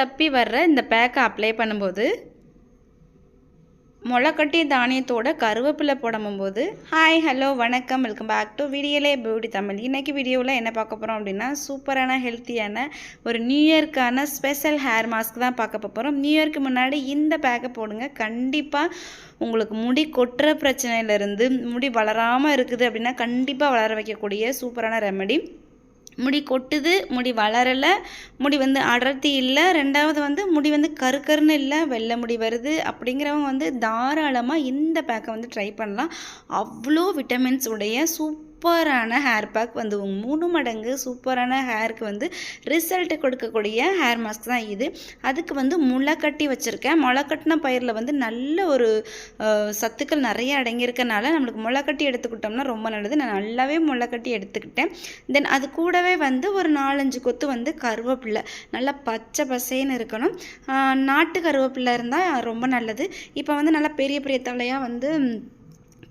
தப்பி வர்ற இந்த பேக்கை அப்ளை பண்ணும்போது முளைக்கட்டிய தானியத்தோட கருவேப்பிலை போடும்போது ஹாய் ஹலோ வணக்கம் வெல்கம் பேக் டு வீடியோலே பியூட்டி தமிழ். இன்றைக்கி வீடியோவில் என்ன பார்க்க போகிறோம் அப்படின்னா சூப்பரான ஹெல்த்தியான ஒரு நியூ இயர்க்கான ஸ்பெஷல் ஹேர் மாஸ்க் தான் பார்க்க போகிறோம் நியூ இயர்க்கு முன்னாடி இந்த பேக்கை போடுங்க. கண்டிப்பாக உங்களுக்கு முடி கொட்டுற பிரச்சனையிலேருந்து முடி வளராமல் இருக்குது அப்படின்னா கண்டிப்பாக வளர வைக்கக்கூடிய சூப்பரான ரெமெடி முடி கொட்டுது முடி வளரலை முடி வந்து அடர்த்தி இல்லை. ரெண்டாவது வந்து முடி வந்து கருக்கருன்னு இல்லை வெள்ளை முடி வருது அப்படிங்கிறவங்க வந்து தாராளமாக இந்த பேக்கை வந்து ட்ரை பண்ணலாம். அவ்வளோ விட்டமின்ஸ் உடைய சூப் சூப்பரான ஹேர் பேக் வந்து மூணு மடங்கு சூப்பரான ஹேருக்கு வந்து ரிசல்ட் கொடுக்கக்கூடிய ஹேர் மாஸ்க் தான் இது. அதுக்கு வந்து முளை கட்டி வச்சுருக்கேன். முளை கட்டின பயிரில் வந்து நல்ல ஒரு சத்துக்கள் நிறைய அடங்கியிருக்கனால நம்மளுக்கு முளை கட்டி எடுத்துக்கிட்டோம்னா ரொம்ப நல்லது. நான் நல்லாவே முளை கட்டி எடுத்துக்கிட்டேன். தென் அது கூடவே வந்து ஒரு நாலஞ்சு கொத்து வந்து கருவேப்பிள்ளை நல்லா பச்சை பசேன்னு இருக்கணும். நாட்டு கருவேப்பில்லை இருந்தால் ரொம்ப நல்லது. இப்போ வந்து நல்லா பெரிய பெரிய தலையாக வந்து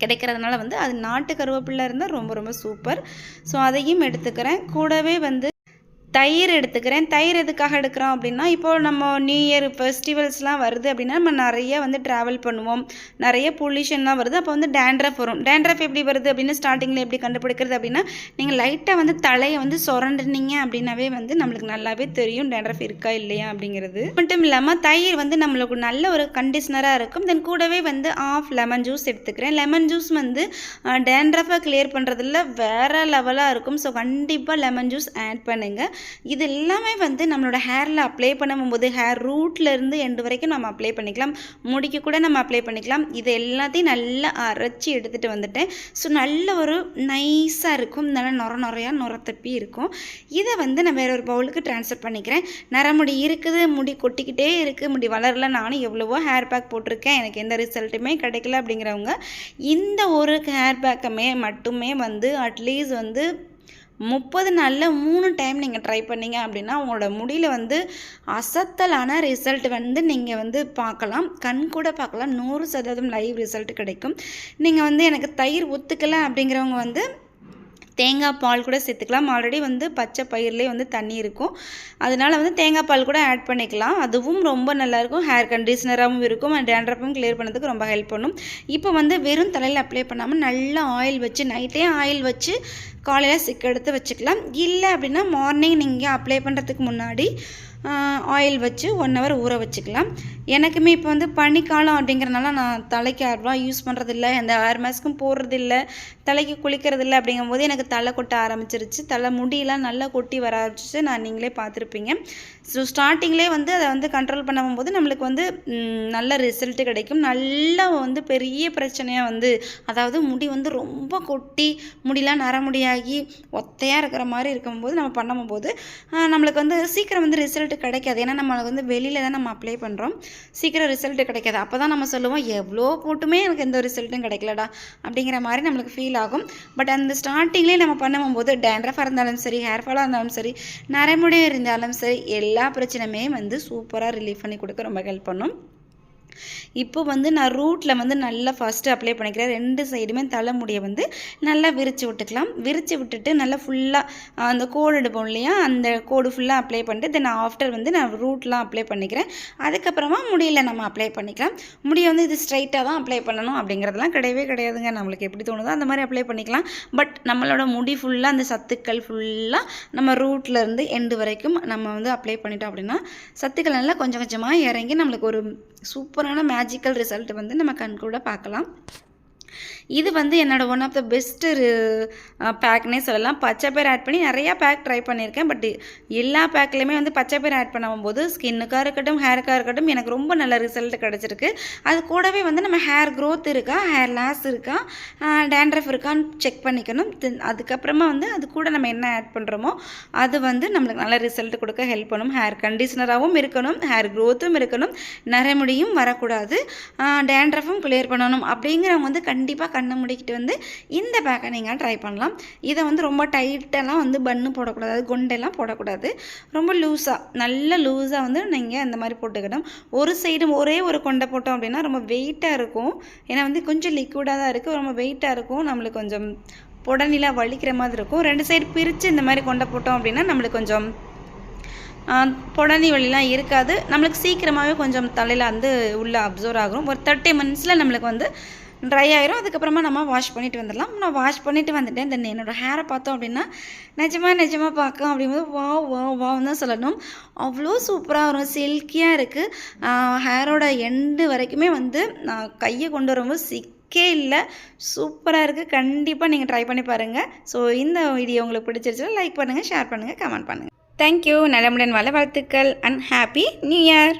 கிடைக்கிறதுனால வந்து அது நாட்டு கருவேப்பிலை இருந்தால் ரொம்ப ரொம்ப சூப்பர். ஸோ அதையும் எடுத்துக்கிறேன். கூடவே வந்து தயிர் எடுத்துக்கிறேன். தயிர் எதுக்காக எடுக்கிறோம் அப்படின்னா இப்போது நம்ம நியூ இயர் ஃபெஸ்டிவல்ஸ்லாம் வருது அப்படின்னா நம்ம நிறைய வந்து ட்ராவல் பண்ணுவோம். நிறைய பொல்யூஷன்லாம் வருது. அப்போ வந்து டேண்ட்ரஃப் வரும். டேண்ட்ரஃப் எப்படி வருது அப்படின்னு ஸ்டார்டிங்கில் எப்படி கண்டுபிடிக்கிறது அப்படின்னா நீங்கள் லைட்டாக வந்து தலையை வந்து சுரண்டுனீங்க அப்படின்னாவே வந்து நம்மளுக்கு நல்லாவே தெரியும் டேண்ட்ரஃப் இருக்கா இல்லையா அப்படிங்கிறது. மட்டும் இல்லாமல் தயிர் வந்து நம்மளுக்கு நல்ல ஒரு கண்டிஷனராக இருக்கும். தென் கூடவே வந்து ஆஃப் லெமன் ஜூஸ் எடுத்துக்கிறேன். லெமன் ஜூஸ் வந்து டேண்ட்ரஃபை கிளியர் பண்ணுறதுல வேறு லெவலாக இருக்கும். ஸோ கண்டிப்பாக லெமன் ஜூஸ் ஆட் பண்ணுங்கள் இது எல்லாமே வந்து நம்மளோட ஹேரில் அப்ளை பண்ணும்போது ஹேர் ரூட்லேருந்து எண்டு வரைக்கும் நம்ம அப்ளை பண்ணிக்கலாம். முடிக்கு கூட நம்ம அப்ளை பண்ணிக்கலாம். இது எல்லாத்தையும் நல்லா அரைச்சி எடுத்துகிட்டு வந்துட்டேன். ஸோ நல்ல ஒரு நைஸாக இருக்கும். நல்லா நொர நுறையாக நுர தப்பி இருக்கும். இதை வந்து நான் வேற ஒரு பவுலுக்கு ட்ரான்ஸ்ஃபர் பண்ணிக்கிறேன் நரமுடி இருக்குது முடி கொட்டிக்கிட்டே இருக்குது முடி வளரல. நானும் எவ்வளவோ ஹேர் பேக் போட்டிருக்கேன். எனக்கு எந்த ரிசல்ட்டுமே கிடைக்கல அப்படிங்கிறவங்க இந்த ஒரு ஹேர் பேக்கமே மட்டுமே வந்து அட்லீஸ்ட் வந்து முப்பது நாளில் மூணு டைம் நீங்கள் ட்ரை பண்ணீங்க அப்படின்னா உங்களோட முடியில் வந்து அசத்தலான ரிசல்ட் வந்து நீங்கள் வந்து பார்க்கலாம். கண் கூட பார்க்கலாம். நூறு சதவீதம் லைவ் ரிசல்ட் கிடைக்கும். நீங்கள் வந்து எனக்கு தயிர் ஒத்துக்கலை அப்படிங்கிறவங்க வந்து தேங்காய் பால் கூட சேர்த்துக்கலாம். ஆல்ரெடி வந்து பச்சை பயிர்லேயே வந்து தண்ணி இருக்கும். அதனால் வந்து தேங்காய் பால் கூட ஆட் பண்ணிக்கலாம். அதுவும் ரொம்ப நல்லாயிருக்கும். ஹேர் கண்டிஷ்னராகவும் இருக்கும். அண்ட் டேண்ட்ரப்பும் கிளியர் பண்ணதுக்கு ரொம்ப ஹெல்ப் பண்ணும். இப்போ வந்து வெறும் தலையில் அப்ளை பண்ணாமல் நல்லா ஆயில் வச்சு நைட்டே ஆயில் வச்சு காலையில் சிக்க எடுத்து வச்சுக்கலாம். இல்லை அப்படின்னா மார்னிங் நீங்கள் அப்ளை பண்ணுறதுக்கு முன்னாடி ஆயில் வச்சு ஒன் ஹவர் ஊற வச்சுக்கலாம். எனக்குமே இப்போ வந்து பனிக்காலம் அப்படிங்கிறனால நான் தலைக்கு அவ்வளோ யூஸ் பண்ணுறதில்ல அந்த ஹேர் மாஸ்க்கும் போடுறதில்ல. தலைக்கு குளிக்கிறதில்ல அப்படிங்கும்போது எனக்கு தலை கொட்ட ஆரம்பிச்சிருச்சு. தலை முடியெல்லாம் நல்லா கொட்டி வர ஆரம்பிச்சிச்சு நான் நீங்களே பார்த்துருப்பீங்க. ஸோ ஸ்டார்டிங்லேயே வந்து அதை வந்து கண்ட்ரோல் பண்ணும்போது நம்மளுக்கு வந்து நல்ல ரிசல்ட்டு கிடைக்கும். நல்லா வந்து பெரிய பிரச்சனையாக வந்து அதாவது முடி வந்து ரொம்ப கொட்டி முடியெலாம் நரமுடியாகி ஒத்தையாக இருக்கிற மாதிரி இருக்கும்போது நம்ம பண்ணும்போது நம்மளுக்கு வந்து சீக்கிரம் வந்து ரிசல்ட் கிடைக்காது. ஏன்னா நம்மளுக்கு வந்து வெளியில் தான் நம்ம அப்ளை பண்ணுறோம் சீக்கிரம் ரிசல்ட்டு கிடைக்காது. அப்போ தான் நம்ம சொல்லுவோம் எவ்வளோ போட்டுமே எனக்கு எந்த ரிசல்ட்டும் கிடைக்கலடா அப்படிங்கிற மாதிரி நம்மளுக்கு ஃபீல் ஆகும். பட் அந்த ஸ்டார்டிங்லேயே நம்ம பண்ணும்போது டேண்ட்ரஃபாக இருந்தாலும் சரி ஹேர் ஃபாலாக இருந்தாலும் சரி நரைமுடி இருந்தாலும் சரி எல்லா பிரச்சனையுமே வந்து சூப்பராக ரிலீஃப் பண்ணி கொடுக்க ரொம்ப ஹெல்ப் பண்ணும். இப்போ வந்து நான் ரூட்டில் வந்து நல்லா ஃபஸ்ட்டு அப்ளை பண்ணிக்கிறேன். ரெண்டு சைடுமே தலைமுடியை வந்து நல்லா விரித்து விட்டுக்கலாம். விரித்து விட்டுட்டு நல்லா ஃபுல்லாக அந்த கோடு எடுப்போம் இல்லையா? அந்த கோடு ஃபுல்லாக அப்ளை பண்ணிட்டு தென் ஆஃப்டர் வந்து நான் ரூட்லாம் அப்ளை பண்ணிக்கிறேன். அதுக்கப்புறமா முடியில் நம்ம அப்ளை பண்ணிக்கலாம். முடியை வந்து இது ஸ்ட்ரைட்டாக தான் அப்ளை பண்ணணும் அப்படிங்கிறதுலாம் கிடையவே கிடையாதுங்க. நம்மளுக்கு எப்படி தோணுதோ அந்த மாதிரி அப்ளை பண்ணிக்கலாம். பட் நம்மளோட முடி ஃபுல்லாக அந்த சத்துக்கள் ஃபுல்லாக நம்ம ரூட்லேருந்து எண்டு வரைக்கும் நம்ம வந்து அப்ளை பண்ணிட்டோம் அப்படின்னா சத்துக்கள் நல்லா கொஞ்சம் கொஞ்சமாக இறங்கி நம்மளுக்கு ஒரு சூப்பரான மேஜிக்கல் ரிசல்ட் வந்து நம்ம கண் கூட பார்க்கலாம். இது வந்து என்னோடய ஒன் ஆஃப் த பெஸ்ட்டு பேக்னே சொல்லலாம். பச்சை பேர் ஆட் பண்ணி நிறையா பேக் ட்ரை பண்ணியிருக்கேன். பட் எல்லா பேக்லேயுமே வந்து பச்சை பேர் ஆட் பண்ணும்போது ஸ்கின்னுக்காக இருக்கட்டும் ஹேருக்காக இருக்கட்டும் எனக்கு ரொம்ப நல்ல ரிசல்ட் கிடச்சிருக்கு. அது கூடவே வந்து நம்ம ஹேர் க்ரோத் இருக்கா ஹேர் லாஸ் இருக்கா டேண்ட்ரஃப் இருக்கான்னு செக் பண்ணிக்கணும். அதுக்கப்புறமா வந்து அது கூட நம்ம என்ன ஆட் பண்ணுறோமோ அது வந்து நம்மளுக்கு நல்ல ரிசல்ட் கொடுக்க ஹெல்ப் பண்ணும். ஹேர் கண்டிஷனராகவும் இருக்கணும் ஹேர் க்ரோத்தும் இருக்கணும். நரைமுடியும் வரக்கூடாது. டேண்ட்ரஃபும் கிளியர் பண்ணணும். அப்படிங்கிறவங்க வந்து கண்டிப்பாக கண்டிப்பாக கண்ணை முடிக்கிட்டு வந்து இந்த பேக்கை நீங்கள் ட்ரை பண்ணலாம். இதை வந்து ரொம்ப டைட்டெல்லாம் வந்து பன்னு போடக்கூடாது கொண்டெல்லாம் போடக்கூடாது. ரொம்ப லூஸாக நல்ல லூஸாக வந்து நீங்கள் அந்த மாதிரி போட்டுக்கணும். ஒரு சைடு ஒரே ஒரு கொண்டை போட்டோம் அப்படின்னா ரொம்ப வெயிட்டாக இருக்கும். ஏன்னா வந்து கொஞ்சம் லிக்விடாக தான் இருக்குது ரொம்ப வெயிட்டாக இருக்கும். நம்மளுக்கு கொஞ்சம் புடனிலாம் வலிக்கிற மாதிரி இருக்கும். ரெண்டு சைடு பிரித்து இந்த மாதிரி கொண்டை போட்டோம் அப்படின்னா நம்மளுக்கு கொஞ்சம் புடனி வலிலாம் இருக்காது. நம்மளுக்கு சீக்கிரமாகவே கொஞ்சம் தலையில் வந்து உள்ளே அப்சர்வ் ஆகும் ஒரு தேர்ட்டி மினிட்ஸில் நம்மளுக்கு வந்து ட்ரை ஆயிரும். அதுக்கப்புறமா நம்ம வாஷ் பண்ணிட்டு வந்துடலாம். நான் வாஷ் பண்ணிட்டு வந்துட்டேன். தென் என்னோடய ஹேரை பார்த்தோம் அப்படின்னா நிஜமாக நிஜமாக பார்க்க அப்படிங்கும்போது வா வா வான்னு தான் சொல்லணும். அவ்வளோ சூப்பராக வரும். சில்கியாக இருக்குது ஹேரோட எண்டு வரைக்குமே வந்து நான் கையை கொண்டு வரும்போது சிக்கே இல்லை சூப்பராக இருக்குது கண்டிப்பாக நீங்கள் ட்ரை பண்ணி பாருங்கள் ஸோ இந்த வீடியோ உங்களுக்கு பிடிச்சிருச்சுன்னா லைக் பண்ணுங்கள் ஷேர் பண்ணுங்கள் கமெண்ட் பண்ணுங்கள் தேங்க்யூ நலமுடன் வள வாழ்த்துக்கள். And happy new year